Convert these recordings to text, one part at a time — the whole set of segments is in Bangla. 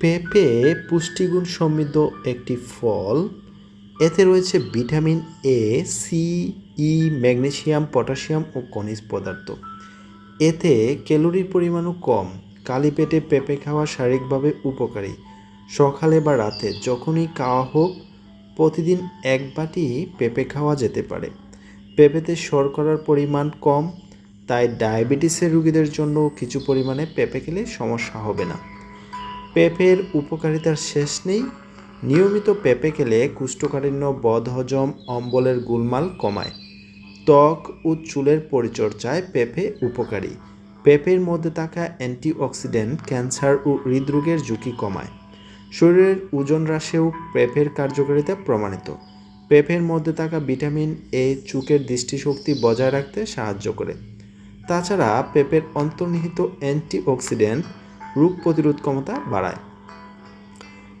পেঁপে পুষ্টিগুণ সমৃদ্ধ একটি ফল। এতে রয়েছে vitamin A C E magnesium potassium ও খনিজ পদার্থ। এতে ক্যালোরির পরিমাণও কম। কালি পেটে পেঁপে খাওয়া শারীরিকভাবে উপকারী। সকালে বা রাতে যখনই খাওয়া হোক, প্রতিদিন এক বাটি পেঁপে খাওয়া যেতে পারে। পেঁপেতে শর্করার পরিমাণ কম, তাই ডায়াবেটিসের রোগীদের জন্য কিছু পরিমাণে পেঁপে খেলে সমস্যা হবে না। পেঁপের উপকারিতার শেষ নেই। নিয়মিত পেঁপে খেলে কুষ্ঠকাঠিন্য, বদহজম, অম্বলের গোলমাল কমায়। ত্বক ও চুলের পরিচর্যায় পেঁপে উপকারী। পেঁপের মধ্যে থাকা অ্যান্টিঅক্সিডেন্ট ক্যান্সার ও হৃদরোগের ঝুঁকি কমায়। শরীরের ওজন হ্রাসেও পেঁপের কার্যকারিতা প্রমাণিত। পেঁপের মধ্যে থাকা ভিটামিন এ চোখের দৃষ্টিশক্তি বজায় রাখতে সাহায্য করে। তাছাড়া পেঁপের অন্তর্নিহিত অ্যান্টিঅক্সিডেন্ট রোগ প্রতিরোধ ক্ষমতা বাড়ায়।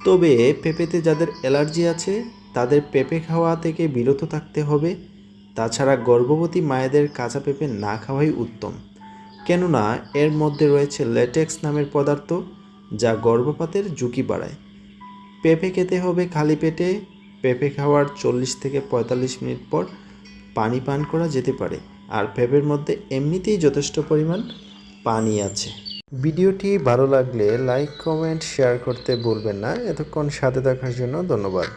তবে পেঁপেতে যাদের অ্যালার্জি আছে, তাদের পেঁপে খাওয়া থেকে বিরত থাকতে হবে। তাছাড়া গর্ভবতী মায়েদের কাঁচা পেঁপে না খাওয়াই উত্তম। কেননা, এর মধ্যে রয়েছে ল্যাটেক্স নামের পদার্থ, যা গর্ভপাতের ঝুঁকি বাড়ায়। পেঁপে খেতে হবে খালি পেটে। পেঁপে খাওয়ার চল্লিশ থেকে পঁয়তাল্লিশ মিনিট পর পানি পান করা যেতে পারে। আর পেঁপের মধ্যে এমনিতেই যথেষ্ট পরিমাণ পানি আছে। ভিডিওটি ভালো লাগলে লাইক কমেন্ট শেয়ার করতে ভুলবেন না। এতক্ষণ সাথে থাকার জন্য ধন্যবাদ।